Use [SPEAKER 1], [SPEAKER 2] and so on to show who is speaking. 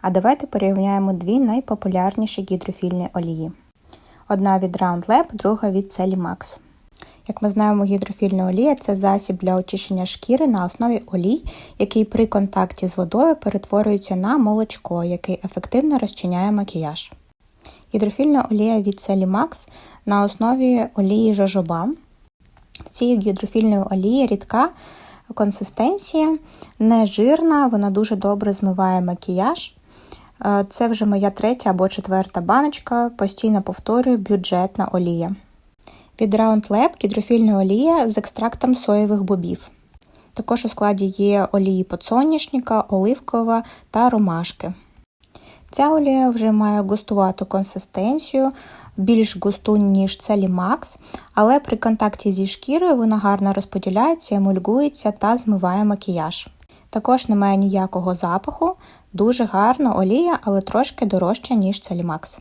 [SPEAKER 1] А давайте порівняємо дві найпопулярніші гідрофільні олії. Одна від Round Lab, друга від Celimax. Як ми знаємо, гідрофільна олія це засіб для очищення шкіри на основі олій, який при контакті з водою перетворюється на молочко, який ефективно розчиняє макіяж. Гідрофільна олія від Celimax на основі олії жожоба. Цій гідрофільної олії рідка консистенція, не жирна, вона дуже добре змиває макіяж. Е, Це вже моя третя або четверта баночка, постійно повторюю, бюджетна олія. Від Round Lab гідрофільна олія з екстрактом соєвих бобів. Також у складі є олії подсоняшника, оливкова та ромашки. Ця олія вже має густувату консистенцію, більш густу, ніж Celimax, але при контакті зі шкірою вона гарно розподіляється, емульгується та змиває макіяж. Також немає ніякого запаху, дуже гарна олія, але трошки дорожча, ніж Celimax.